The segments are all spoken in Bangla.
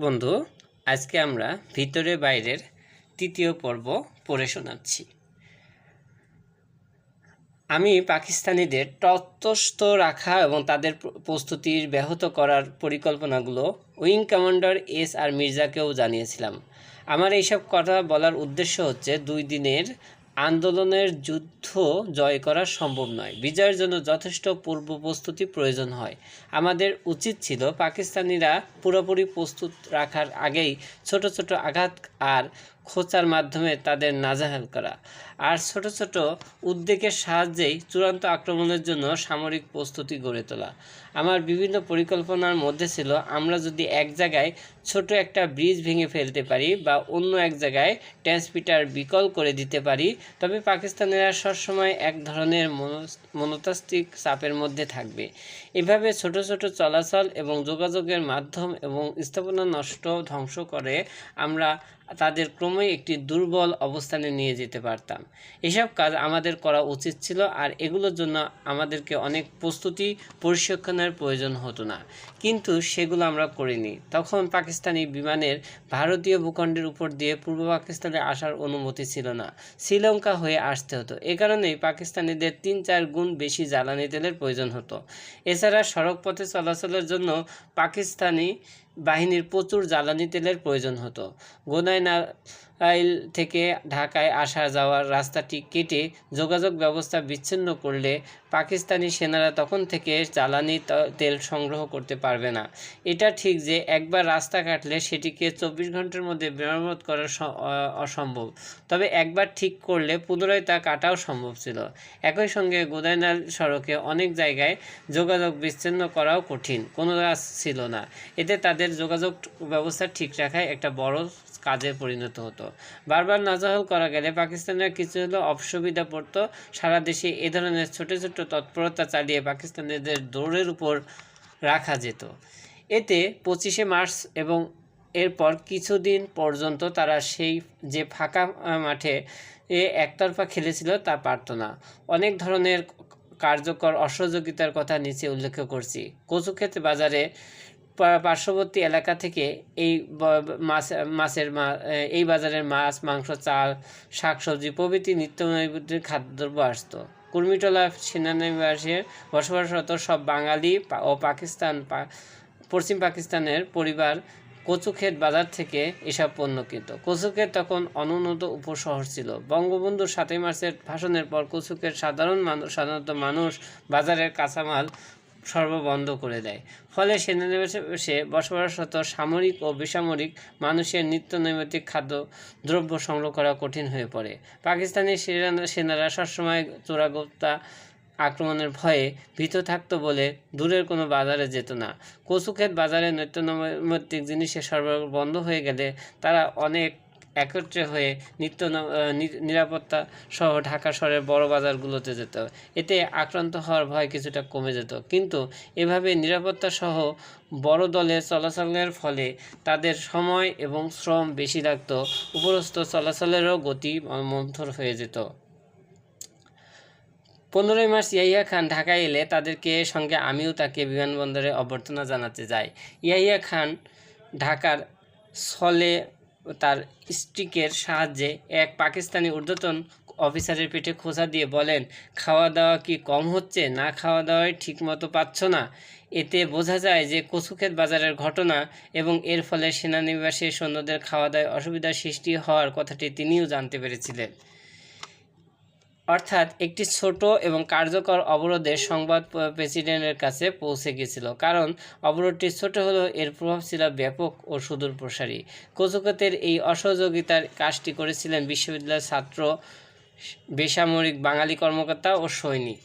বন্ধু, আজকে আমরা ভিতরে বাইরের তৃতীয় পর্ব পড়ে শোনাচ্ছি। আমি পাকিস্তানিদের তটস্থ রাখা এবং তাদের প্র- প্রস্তুতির ব্যাহত করার পরিকল্পনাগুলো উইং কমান্ডার এস আর মির্জাকেও জানিয়েছিলাম। আমার এইসব কথা বলার উদ্দেশ্য হচ্ছে দুই দিনের আন্দোলনের যুদ্ধ জয় করা সম্ভব নয়। বিজয়ের জন্য যথেষ্ট পূর্ব প্রস্তুতি প্রয়োজন হয়। আমাদের উচিত ছিল পাকিস্তানিরা পুরোপুরি প্রস্তুত রাখার আগেই ছোট ছোট আঘাত আর খোঁচার মাধ্যমে তাদের নাজাহাল করা। আর ছোট ছোট উদ্যোগের সাহায্যেই চূড়ান্ত আক্রমণের জন্য সামরিক প্রস্তুতি গড়ে তোলা। আমার বিভিন্ন পরিকল্পনার মধ্যে ছিল, আমরা যদি এক জায়গায় ছোট একটা ব্রিজ ভেঙে ফেলতে পারি বা অন্য এক জায়গায় ট্রান্সমিটার বিকল করে দিতে পারি, তবে পাকিস্তানিরা সবসময় এক ধরনের মনস- মনস্তাত্ত্বিক চাপের মধ্যে থাকবে। এভাবে ছোট ছোট চলাচল এবং যোগাযোগের মাধ্যম এবং স্থাপনা নষ্ট ধ্বংস করে আমরা তাদের ক্রমেই একটি দুর্বল অবস্থানে নিয়ে যেতে পারতাম। এসব কাজ আমাদের করা উচিত ছিল আর এগুলোর জন্য আমাদেরকে অনেক প্রস্তুতি প্রশিক্ষণের প্রয়োজন হতো না। কিন্তু সেগুলো আমরা করিনি। তখন পাকিস্তানি বিমানের ভারতীয় ভূখণ্ডের উপর দিয়ে পূর্ব পাকিস্তানে আসার অনুমতি ছিল না। শ্রীলঙ্কা হয়ে আসতে হতো। এ কারণেই পাকিস্তানিদের তিন চার গুণ বেশি জ্বালানি তেলের প্রয়োজন হতো। এছাড়া সড়ক পথে চলাচলের জন্য পাকিস্তানি বাহিনীর প্রচুর জ্বালানি তেলের প্রয়োজন হতো। গোনাইনাইল থেকে ঢাকায় আসা যাওয়ার রাস্তাটি কেটে যোগাযোগ ব্যবস্থা বিচ্ছিন্ন করলে পাকিস্তানি সেনারা তখন থেকে জ্বালানি তেল সংগ্রহ করতে পারবে না। এটা ঠিক যে একবার রাস্তা কাটলে সেটিকে চব্বিশ ঘণ্টার মধ্যে মেরামত করা অসম্ভব। তবে একবার ঠিক করলে পুনরায় তা কাটাও সম্ভব ছিল। একই সঙ্গে গোদাইনাল সড়কে অনেক জায়গায় যোগাযোগ বিচ্ছিন্ন করাও কঠিন। কোনো কাজ ছিল না। এতে তাদের যোগাযোগ ব্যবস্থা ঠিক রাখায় একটা বড় কাজে পরিণত হতো। বারবার নাজাহল করা গেলে পাকিস্তানের কিছু হলেও অসুবিধা পড়তো। সারা দেশে এ ধরনের ছোট ছোট তৎপরতা চালিয়ে পাকিস্তানিদের দৌড়ের উপর রাখা যেত। এতে পঁচিশে মার্চ এবং এরপর কিছুদিন পর্যন্ত তারা সেই যে ফাঁকা মাঠে এ একতরফা খেলেছিল তা পারত না। অনেক ধরনের কার্যকর অসহযোগিতার কথা নিচে উল্লেখ করছি। কচুক্ষেত বাজারে পার্শ্ববর্তী এলাকা থেকে এই মাছ, মাছের এই বাজারের মাছ, মাংস, চাল, শাকসবজি প্রভৃতি নিত্য নৈমিত্তিক খাদ্যদ্রব্য আসতো। কুর্মিটোলা সেনানিবাসের বসবাসরত সব বাঙালি ও পাকিস্তান পশ্চিম পাকিস্তানের পরিবার কচুক্ষেত বাজার থেকে এসব পণ্য কিনত। কচুক্ষেত তখন অনুন্নত উপশহর ছিল। বঙ্গবন্ধুর সাতই মার্চের ভাষণের পর কচুক্ষেত সাধারণ মানুষ সাধারণত মানুষ বাজারের কাঁচামাল সর্ব বন্ধ করে দেয়। ফলে সেনানিবাসে বসবাসরত সামরিক ও বেসামরিক মানুষের নিত্য নৈমিত্তিক খাদ্য, দ্রব্য সংগ্রহ করা কঠিন হয়ে পড়ে। পাকিস্তানি সেনা- সেনারা সবসময় চোরাগোপ্তা আক্রমণের ভয়ে ভীত থাকতো বলে দূরের কোনো বাজারে যেত না। কচুক্ষেত বাজারে নিত্য নৈমিত্তিক জিনিসের সরবরাহ বন্ধ হয়ে গেলে তারা অনেক একত্রে হয়ে নিত্য নিরাপত্তা সহ ঢাকা শহরের বড় বাজারগুলোতে যেত। এতে আক্রান্ত হওয়ার ভয় কিছুটা কমে যেত। কিন্তু এভাবে নিরাপত্তা সহ বড় দলের চলাচলের ফলে তাদের সময় এবং শ্রম বেশি লাগতো, উপরস্থ চলাচলেরও গতি মন্থর হয়ে যেত। পনেরোই মার্চ ইয়াহিয়া খান ঢাকায় এলে তাদেরকে সঙ্গে আমিও তাকে বিমানবন্দরে অভ্যর্থনা জানাতে যাই। ইয়াহিয়া খান ঢাকার ছলে তার স্টিকের সাহায্যে এক পাকিস্তানি ঊর্ধ্বতন অফিসারের পেটে খোঁচা দিয়ে বলেন খাওয়া দাওয়া কি কম হচ্ছে? না খাওয়া দাওয়াই ঠিকমতো পাচ্ছ না। এতে বোঝা যায় যে কচুক্ষেত বাজারের ঘটনা এবং এর ফলে সেনানিবাসে সৈন্যদের খাওয়া দাওয়ায় অসুবিধার সৃষ্টি হওয়ার কথাটি তিনিও জানতে পেরেছিলেন। অর্থাৎ একটি ছোট এবং কার্যকর অবরোধের সংবাদ প্রেসিডেন্টের কাছে পৌঁছে গিয়েছিল কারণ অবরোধটি ছোট হলেও এর প্রভাব ছিল ব্যাপক ও সুদূর প্রসারী। কচুকতের এই অসহযোগিতার কাজটি করেছিলেন বিশ্ববিদ্যালয়ের ছাত্র, বেসামরিক বাঙালি কর্মকর্তা ও সৈনিক,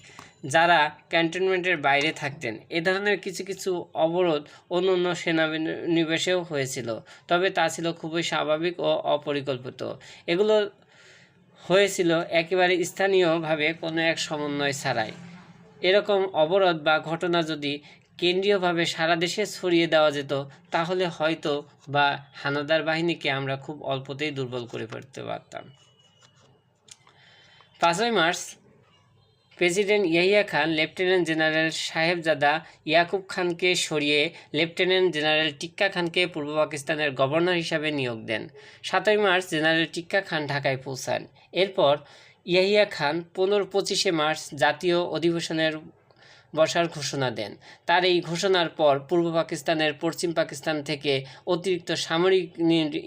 যারা ক্যান্টনমেন্টের বাইরে থাকতেন। এ ধরনের কিছু কিছু অবরোধ অন্য অন্য সেনানিবেশেও হয়েছিল, তবে তা ছিল খুবই স্বাভাবিক ও অপরিকল্পিত। এগুলো হয়েছিল একেবারে স্থানীয়ভাবে কোনো এক সমন্বয় ছাড়াই। এরকম অবরোধ বা ঘটনা যদি কেন্দ্রীয়ভাবে সারা দেশে ছড়িয়ে দেওয়া যেত, তাহলে হয়তো বা হানাদার বাহিনীকে আমরা খুব অল্পতেই দুর্বল করে ফেলতে পারতাম। পাঁচই March president Yahya Khan, lieutenant general Sahabzada Yaqub খানকে সরিয়ে লেফটেন্যান্ট জেনারেল টিক্কা খানকে পূর্ব পাকিস্তানের গভর্নর হিসাবে নিয়োগ দেন। সাতই মার্চ জেনারেল টিক্কা খান ঢাকায় পৌঁছান। এরপর ইয়াহিয়া খান পনেরো পঁচিশে মার্চ জাতীয় অধিবেশনের বসার ঘোষণা দেন। তার এই ঘোষণার পর পূর্ব পাকিস্তানের পশ্চিম পাকিস্তান থেকে অতিরিক্ত সামরিক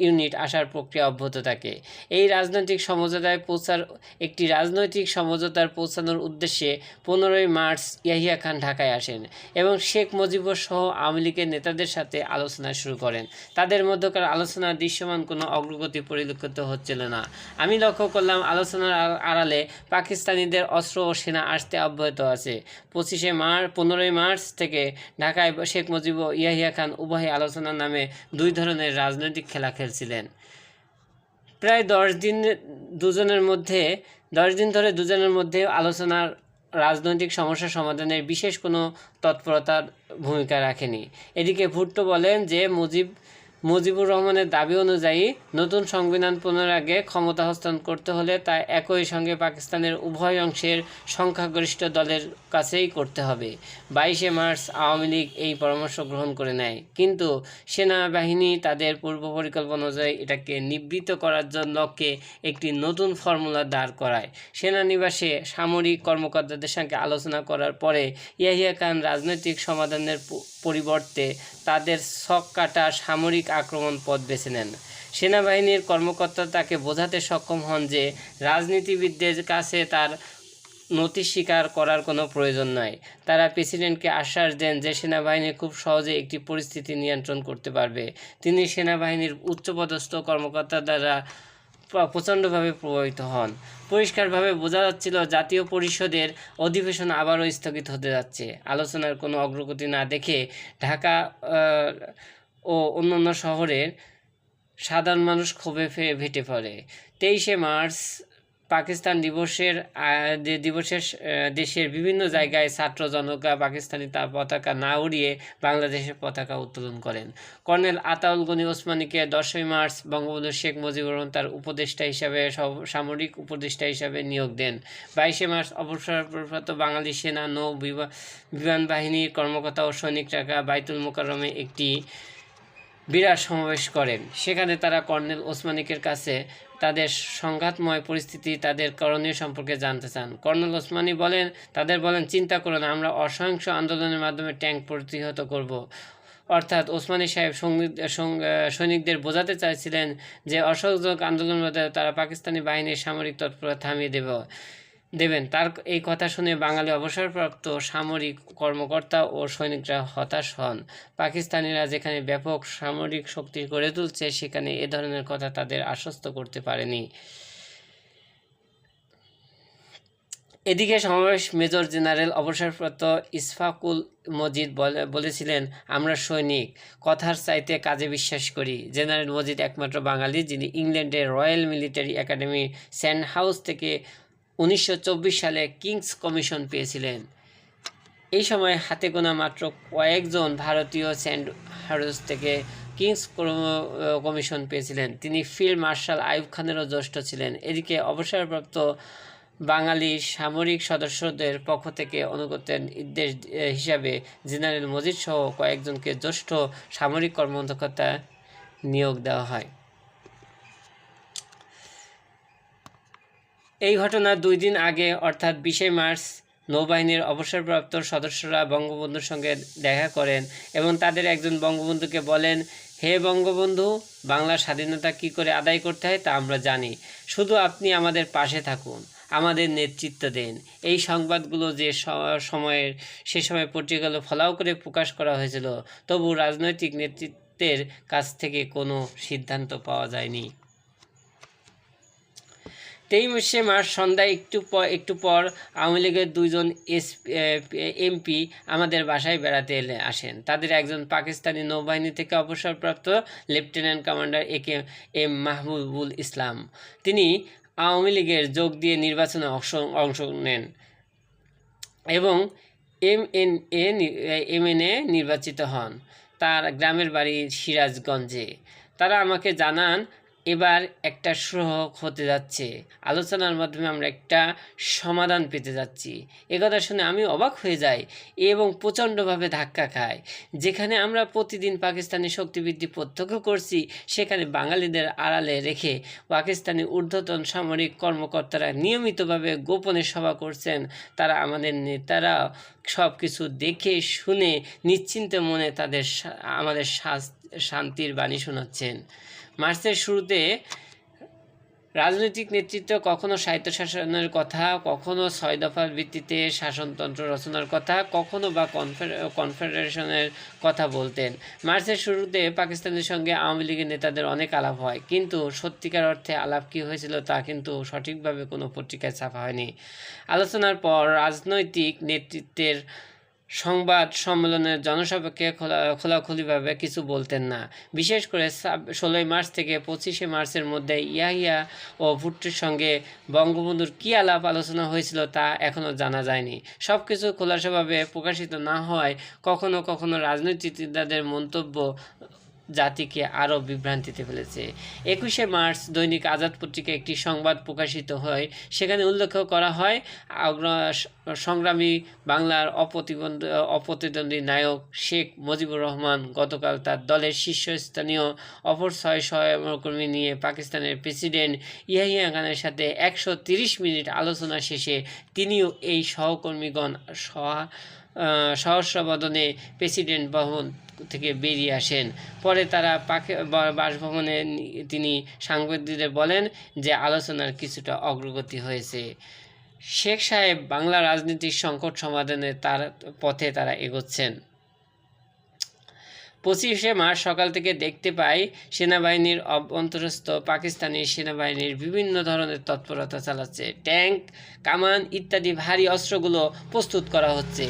ইউনিট আসার প্রক্রিয়া অব্যাহত থাকে। এই রাজনৈতিক সমঝোতায় পৌঁছার, একটি রাজনৈতিক সমঝোতার পৌঁছানোর উদ্দেশ্যে পনেরোই মার্চ ইয়াহিয়া খান ঢাকায় আসেন এবং শেখ মুজিবুর সহ আওয়ামী লীগের নেতাদের সাথে আলোচনা শুরু করেন। তাদের মধ্যকার আলোচনার দৃশ্যমান, কোনো অগ্রগতি পরিলক্ষিত হচ্ছিল না। আমি লক্ষ্য করলাম, আলোচনার আড়ালে পাকিস্তানিদের অস্ত্র ও সেনা আসতে অব্যাহত আছে। পঁচিশে মার্চ, পনেরোই মার্চ থেকে ঢাকায় শেখ মুজিব ইয়াহিয়া খান উভয় আলোচনার নামে দুই ধরনের রাজনৈতিক খেলা খেলছিলেন। প্রায় দশ দিন দুজনের মধ্যে, দশ দিন ধরে দুজনের মধ্যে আলোচনার রাজনৈতিক সমস্যা সমাধানের বিশেষ কোনো তৎপরতার ভূমিকা রাখেনি। এদিকে ভুট্টো বলেন যে মুজিব মুজিবুর রহমানের দাবি অনুযায়ী নতুন সংবিধান পুনর আগে ক্ষমতা হস্তান্তর করতে হলে তা একই সঙ্গে পাকিস্তানের উভয় অংশের সংখ্যাগরিষ্ঠ দলের কাছেই করতে হবে। বাইশে মার্চ আওয়ামী লীগ এই পরামর্শ গ্রহণ করে নেয়। কিন্তু সেনাবাহিনী তাদের পূর্ব পরিকল্পনা অনুযায়ী এটাকে নিবৃত্ত করার জন্য লক্ষ্যে একটি নতুন ফর্মুলা দাঁড় করায়। সেনানিবাসে সামরিক কর্মকর্তাদের সঙ্গে আলোচনা করার পরে ইয়াহিয়া খান রাজনৈতিক সমাধানের পরিবর্তে তাদের শক কাটা সামরিক আক্রমণ পথ বেছে নেন। সেনাবাহিনীর কর্মকর্তা তাকে বোঝাতে সক্ষম হন যে রাজনীতিবিদদের কাছে তার নথি স্বীকার করার কোনো প্রয়োজন নয় তারা প্রেসিডেন্টকে আশ্বাস দেন যে সেনাবাহিনী খুব সহজে একটি পরিস্থিতি নিয়ন্ত্রণ করতে পারবে। তিনি সেনাবাহিনীর উচ্চপদস্থ কর্মকর্তা দ্বারা প্র- প্রচণ্ডভাবে প্রভাবিত হন। পরিষ্কারভাবে বোঝা যাচ্ছিল জাতীয় পরিষদের অধিবেশন আবারও স্থগিত হতে যাচ্ছে। আলোচনার কোনো অগ্রগতি না দেখে ঢাকা ও অন্যান্য শহরের সাধারণ মানুষ ক্ষোভে ফেটে পড়ে। তেইশে মার্চ, পাকিস্তান দিবসের দিবসের দেশের বিভিন্ন জায়গায় ছাত্র জনতা পাকিস্তানি তার পতাকা না উড়িয়ে বাংলাদেশের পতাকা উত্তোলন করেন। কর্নেল আতাউল গনি ওসমানীকে দশই মার্চ বঙ্গবন্ধু শেখ মুজিবুর রহমান তার উপদেষ্টা হিসাবে, সব- সামরিক উপদেষ্টা হিসাবে নিয়োগ দেন। বাইশে মার্চ, অবসরপ্রাপ্ত বাঙালি সেনা নৌ বিমা- বিমান বাহিনীর কর্মকর্তা ও সৈনিকরা বাইতুল মোকাররমে একটি বিরাট সমাবেশ করেন। সেখানে তারা কর্নেল ওসমানিকের কাছে তাদের সংঘাতময় পরিস্থিতি, তাদের করণীয় সম্পর্কে জানতে চান। কর্নেল ওসমানী বলেন, তাদের বলেন, চিন্তা করুন, আমরা অসংখ্য আন্দোলনের মাধ্যমে ট্যাঙ্ক প্রতিহত করব। অর্থাৎ ওসমানী সাহেব সৈনিকদের বোঝাতে চাইছিলেন যে, অসহযোগ আন্দোলন তারা পাকিস্তানি বাহিনীর সামরিক তৎপরতা থামিয়ে দেব। দেবেন। তার এই কথা শুনে বাঙালি অবসরপ্রাপ্ত সামরিক কর্মকর্তা ও সৈনিকরা হতাশ হন। পাকিস্তানিরা যেখানে ব্যাপক সামরিক শক্তি গড়ে তুলছে, সেখানে এ ধরনের কথা তাদের আশ্বস্ত করতে পারেনি। এদিকে সমাবেশ মেজর জেনারেল অবসরপ্রাপ্ত ইসফাকুল মজিদ বলে- বলেছিলেন, আমরা সৈনিক, কথার চাইতে কাজে বিশ্বাস করি। জেনারেল মজিদ একমাত্র বাঙালি যিনি ইংল্যান্ডের royal military academy Sandhurst থেকে উনিশশো চব্বিশ সালে কিংস কমিশন পেয়েছিলেন। এই সময় হাতে গোনা মাত্র কয়েকজন ভারতীয় স্যান্ড হাউস থেকে কিংস কমিশন পেয়েছিলেন। তিনি ফিল্ড মার্শাল আইয়ুব খানেরও জ্যেষ্ঠ ছিলেন। এদিকে অবসরপ্রাপ্ত বাঙালি সামরিক সদস্যদের পক্ষ থেকে অনুগতের নির্দেশ হিসাবে জেনারেল মজিদ সহ কয়েকজনকে জ্যেষ্ঠ সামরিক কর্মকর্তা নিয়োগ দেওয়া হয়। এই ঘটনার দুই দিন আগে, অর্থাৎ বিশে মার্চ, নৌবাহিনীর অবসরপ্রাপ্ত সদস্যরা বঙ্গবন্ধুর সঙ্গে দেখা করেন এবং তাদের একজন বঙ্গবন্ধুকে বলেন, হে বঙ্গবন্ধু, বাংলার স্বাধীনতা কী করে আদায় করতে হয় তা আমরা জানি। শুধু আপনি আমাদের পাশে থাকুন, আমাদের নেতৃত্ব দেন। এই সংবাদগুলো যে সময়ের, সে সময় পত্রিকাগুলো ফলাও করে প্রকাশ করা হয়েছিল, তবু রাজনৈতিক নেতৃত্বের কাছ থেকে কোনো সিদ্ধান্ত পাওয়া যায়নি। তেইশে মার্চ সন্ধ্যায় একটু পর একটু পর আওয়ামী লীগের দুইজন এস এমপি আমাদের বাসায় বেড়াতে এলে আসেন। তাদের একজন পাকিস্তানি নৌবাহিনী থেকে অবসরপ্রাপ্ত lieutenant commander A K, M Mahbubul Islam. তিনি আওয়ামী লীগের যোগ দিয়ে নির্বাচনে অংশ অংশ নেন এবং M N A M N A নির্বাচিত হন। তার গ্রামের বাড়ি সিরাজগঞ্জে। তারা আমাকে জানান এবার একটা সুখ হতে যাচ্ছে। আলোচনার মাধ্যমে আমরা একটা সমাধান পেতে যাচ্ছি। একথা শুনে আমি অবাক হয়ে যাই এবং প্রচণ্ডভাবে ধাক্কা খাই। যেখানে আমরা প্রতিদিন পাকিস্তানি শক্তিবৃদ্ধি প্রত্যক্ষ করছি, সেখানে বাঙালিদের আড়ালে রেখে পাকিস্তানি ঊর্ধ্বতন সামরিক কর্মকর্তারা নিয়মিতভাবে গোপনে সভা করছেন। তারা আমাদের নেতারা সব কিছু দেখে, শুনে, নিশ্চিন্ত মনে তাদের আমাদের শান্তির বাণী শোনাচ্ছেন। মার্চের শুরুতে রাজনৈতিক নেতৃত্ব কখনো স্বায়ত্তশাসনের কথা, কখনো ছয় দফার ভিত্তিতে শাসনতন্ত্র রচনার কথা, কখনো বা কনফেডারেশনের কথা বলতেন। মার্চের শুরুতে পাকিস্তানের সঙ্গে আওয়ামী লীগের নেতাদের অনেক আলাপ হয়, কিন্তু সত্যিকার অর্থে আলাপ কী হয়েছিল তা কিন্তু সঠিকভাবে কোনো পত্রিকায় ছাপা হয়নি। আলোচনার পর রাজনৈতিক নেতৃত্বের সংবাদ সম্মেলনে জনসভাকে খোলা, খোলাখুলিভাবে কিছু বলতেন না। বিশেষ করে ষোলোই মার্চ থেকে পঁচিশে মার্চের মধ্যে ইয়াহিয়া ও ভুট্টির সঙ্গে বঙ্গবন্ধুর কী আলাপ আলোচনা হয়েছিল তা এখনও জানা যায়নি। সব কিছু খোলাসাভাবে প্রকাশিত না হওয়ায় কখনো কখনো রাজনীতিবিদদের মন্তব্য জাতিকে আরও বিভ্রান্তিতে ফেলেছে। একুশে মার্চ দৈনিক আজাদ পত্রিকায় একটি সংবাদ প্রকাশিত হয়। সেখানে উল্লেখ করা হয় সংগ্রামী বাংলার অপ্রতিবন্ধ অপ্রতিদ্বন্দ্বী নায়ক শেখ মুজিবুর রহমান গতকাল তার দলের শীর্ষস্থানীয় অপর ছয় সহকর্মী নিয়ে পাকিস্তানের প্রেসিডেন্ট ইয়াহিয়া খানের সাথে একশো মিনিট আলোচনা শেষে তিনিও এই সহকর্মীগণ সহা সহস্রবদনে প্রেসিডেন্ট ভবন থেকে বেরিয়ে আসেন। পরে তারা পাখি বাসভবনে তিনি সাংবাদিকদের বলেন যে আলোচনার কিছুটা অগ্রগতি হয়েছে। শেখ সাহেব বাংলা রাজনৈতিক সংকট সমাধানে তার পথে তারা এগোচ্ছেন। পঁচিশে মার্চ সকাল থেকে দেখতে পাই সেনাবাহিনীর অভ্যন্তরস্থ পাকিস্তানি সেনাবাহিনীর বিভিন্ন ধরনের তৎপরতা চালাচ্ছে। ট্যাঙ্ক, কামান ইত্যাদি ভারী অস্ত্রগুলো প্রস্তুত করা হচ্ছে।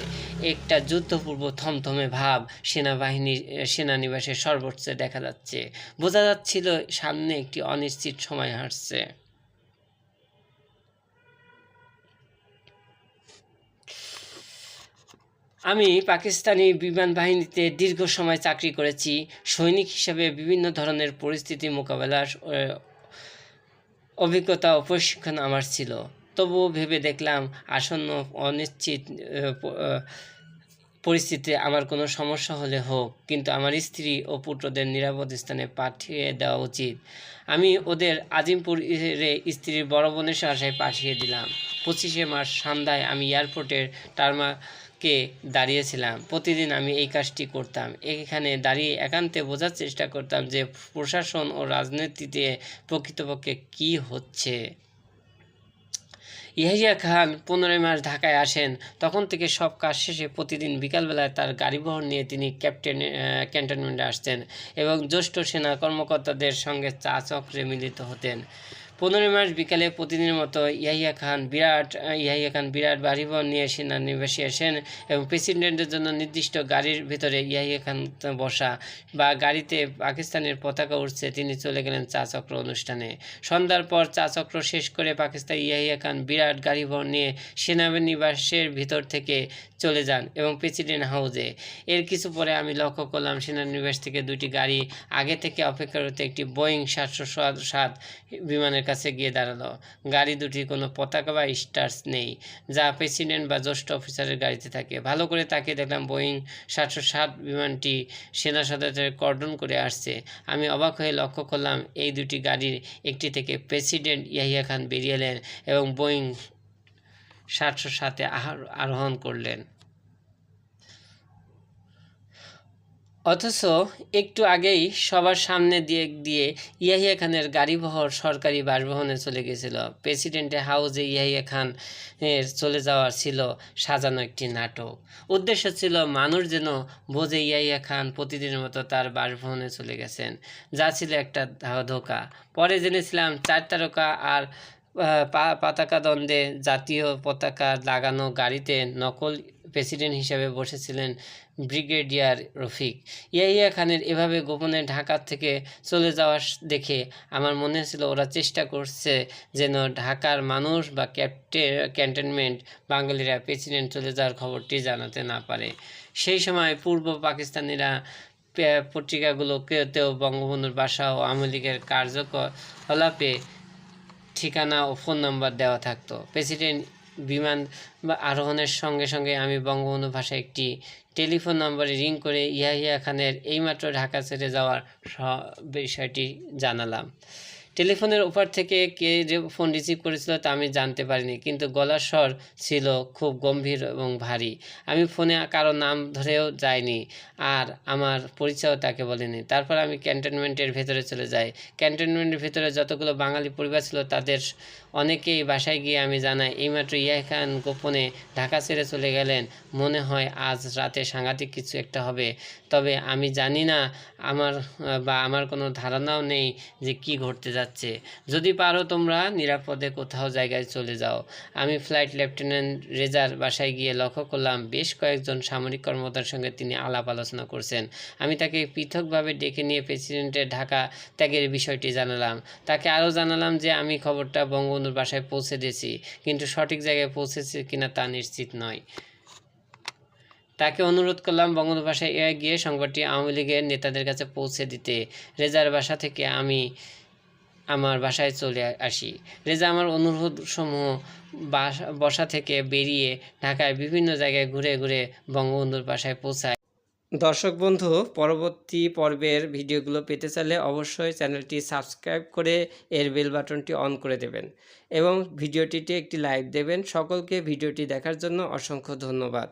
একটা যুদ্ধপূর্ব থমথমে ভাব সেনাবাহিনীর সেনানিবাসে সর্বোচ্চ দেখা যাচ্ছে। বোঝা যাচ্ছিল সামনে একটি অনিশ্চিত সময় হাঁটছে আমি পাকিস্তানি বিমান বাহিনীতে দীর্ঘ সময় চাকরি করেছি, সৈনিক হিসাবে বিভিন্ন ধরনের পরিস্থিতি মোকাবেলার অভিজ্ঞতা ও প্রশিক্ষণ আমার ছিল। তবুও ভেবে দেখলাম আসন্ন অনিশ্চিত পরিস্থিতিতে আমার কোনো সমস্যা হলে হোক, কিন্তু আমার স্ত্রী ও পুত্রদের নিরাপদ স্থানে পাঠিয়ে দেওয়া উচিত। আমি ওদের আজিমপুরে স্ত্রীর বড় বোনের আশায় পাঠিয়ে দিলাম। পঁচিশে মার্চ সন্ধ্যায় আমি এয়ারপোর্টের টার্মাকে দাঁড়িয়েছিলাম। প্রতিদিন আমি এই কাজটি করতাম। এখানে দাঁড়িয়ে একান্তে বোঝার চেষ্টা করতাম যে প্রশাসন ও রাজনীতিতে প্রকৃতপক্ষে কী হচ্ছে। ইয়াহিয়া খান পনেরোই মাস ঢাকায় আসেন। তখন থেকে সব কাজ শেষে প্রতিদিন বিকালবেলায় তার গাড়িবহর নিয়ে তিনি ক্যাপ্টেন ক্যান্টনমেন্টে আসতেন এবং জ্যেষ্ঠ সেনা কর্মকর্তাদের সঙ্গে চা চক্রে মিলিত হতেন। পনেরোই মার্চ বিকালে প্রতিদিনের মতো ইয়াহিয়া খান বিরাট, ইয়াহিয়া খান বিরাট বাড়িবহর নিয়ে সেনানিবাসে আসেন এবং প্রেসিডেন্টের জন্য নির্দিষ্ট গাড়ির ভিতরে ইয়াহিয়া খান বসা বা গাড়িতে পাকিস্তানের পতাকা উঠছে তিনি চলে গেলেন চা চক্র অনুষ্ঠানে। সন্ধ্যার পর চা চক্র শেষ করে পাকিস্তান ইয়াহিয়া খান বিরাট গাড়িবহর নিয়ে সেনানিবাসের ভিতর থেকে চলে যান এবং প্রেসিডেন্ট হাউজে। এর কিছু পরে আমি লক্ষ্য করলাম সেনানিবাস থেকে দুটি গাড়ি আগে থেকে অপেক্ষারত একটি বোয়িং সাতশো সাত বিমানের কাছে গিয়ে দাঁড়াল। গাড়ি দুটি কোনো পতাকা বা স্টার্স নেই, যা প্রেসিডেন্ট বা জ্যেষ্ঠ অফিসারের গাড়িতে থাকে। ভালো করে তাকিয়ে দেখলাম বোয়িং সাতশো সাত বিমানটি সেনা সদস্যের কর্ডন করে আসছে। আমি অবাক হয়ে লক্ষ্য করলাম, এই দুটি গাড়ির একটি থেকে প্রেসিডেন্ট ইয়াহিয়া খান বেরিয়ে এলেন এবং বোয়িং সাতশো সাতে আরোহণ করলেন। অথচ একটু আগেই সবার সামনে দিয়ে দিয়ে ইয়াহিয়া খানের গাড়িবহর সরকারি বাসভবনে চলে গেছিল। প্রেসিডেন্টের হাউসে ইয়াহিয়া খান এর চলে যাওয়ার ছিল সাজানো একটি নাটক। উদ্দেশ্য ছিল মানুষ যেন বোঝে ইয়াহিয়া খান প্রতিদিনের মতো তার বাসভবনে চলে গেছেন। যা ছিল একটা ধোঁকা। পরে জেনেছিলাম চার তারকা আর পতাকা দ্বন্দ্বে জাতীয় পতাকা লাগানো গাড়িতে নকল প্রেসিডেন্ট হিসেবে বসেছিলেন ব্রিগেডিয়ার রফিক। ইয়াহিয়া খানের এভাবে গোপনে ঢাকা থেকে চলে যাওয়া দেখে আমার মনে হয়েছিল ওরা চেষ্টা করছে যেন ঢাকার মানুষ বা ক্যাপ্টে, ক্যান্টনমেন্ট বাঙালিরা প্রেসিডেন্ট চলে যাওয়ার খবরটি জানাতে না পারে। সেই সময় পূর্ব পাকিস্তানিরা পত্রিকাগুলোকেও বঙ্গবন্ধুর বাসা ও আওয়ামী লীগের কার্যকলাপে ঠিকানা ও ফোন নাম্বার দেওয়া থাকতো। প্রেসিডেন্ট বিমান বা আরোহণের সঙ্গে সঙ্গে আমি বঙ্গবন্ধু ভাষায় একটি টেলিফোন নম্বরে রিং করে ইয়াহিয়া খানের এইমাত্র ঢাকা ছেড়ে যাওয়ার বিষয়টি জানালাম। টেলিফোনের ওপার থেকে কে যে ফোন রিসিভ করেছিল তা আমি জানতে পারিনি, কিন্তু গলার স্বর ছিল খুব গম্ভীর এবং ভারী। আমি ফোনে কারও নাম ধরেও যাইনি আর আমার পরিচয়ও তাকে বলিনি। তারপর আমি ক্যান্টনমেন্টের ভেতরে চলে যাই। ক্যান্টনমেন্টের ভেতরে যতগুলো বাঙালি পরিবার ছিল তাদের অনেকেই বাসায় গিয়ে আমি জানাই এইমাত্র ইয়া খান গোপনে ঢাকা ছেড়ে চলে গেলেন। মনে হয় আজ রাতে সাংঘাতিক কিছু একটা হবে। তবে আমি জানি না আমার, বা আমার কোনো ধারণাও নেই যে কি ঘটতে যাচ্ছে। যদি পারো তোমরা নিরাপদে কোথাও জায়গায় চলে যাও। আমি ফ্লাইট লেফটেন্যান্ট রেজার বাসায় গিয়ে লক্ষ্য করলাম, বেশ কয়েকজন সামরিক কর্মকর্তার সঙ্গে তিনি আলাপ আলোচনা করছেন। আমি তাকে পৃথকভাবে ডেকে নিয়ে প্রেসিডেন্টের ঢাকা ত্যাগের বিষয়টি জানালাম। তাকে আরও জানালাম যে আমি খবরটা বঙ্গবন্ধুর বাসায় পৌঁছে দিয়েছি, কিন্তু সঠিক জায়গায় পৌঁছেছে কিনা তা নিশ্চিত নয়। তাকে অনুরোধ করলাম বঙ্গবন্ধু বাসায় গিয়ে সংবাদটি আওয়ামী লীগের নেতাদের কাছে পৌঁছে দিতে। রেজার বাসা থেকে আমি আমার বাসায় চলে আসি। রেজা আমার অনুরোধ সমূহ বসা থেকে বেরিয়ে ঢাকায় বিভিন্ন জায়গায় ঘুরে ঘুরে বঙ্গবন্ধুর বাসায় পৌঁছায়। দর্শক বন্ধু, পরবর্তী পর্বের ভিডিওগুলো পেতে চাইলে অবশ্যই চ্যানেলটি সাবস্ক্রাইব করে এর বেল বাটনটি অন করে দেবেন এবং ভিডিওটিতে একটি লাইক দেবেন। সকলকে ভিডিওটি দেখার জন্য অসংখ্য ধন্যবাদ।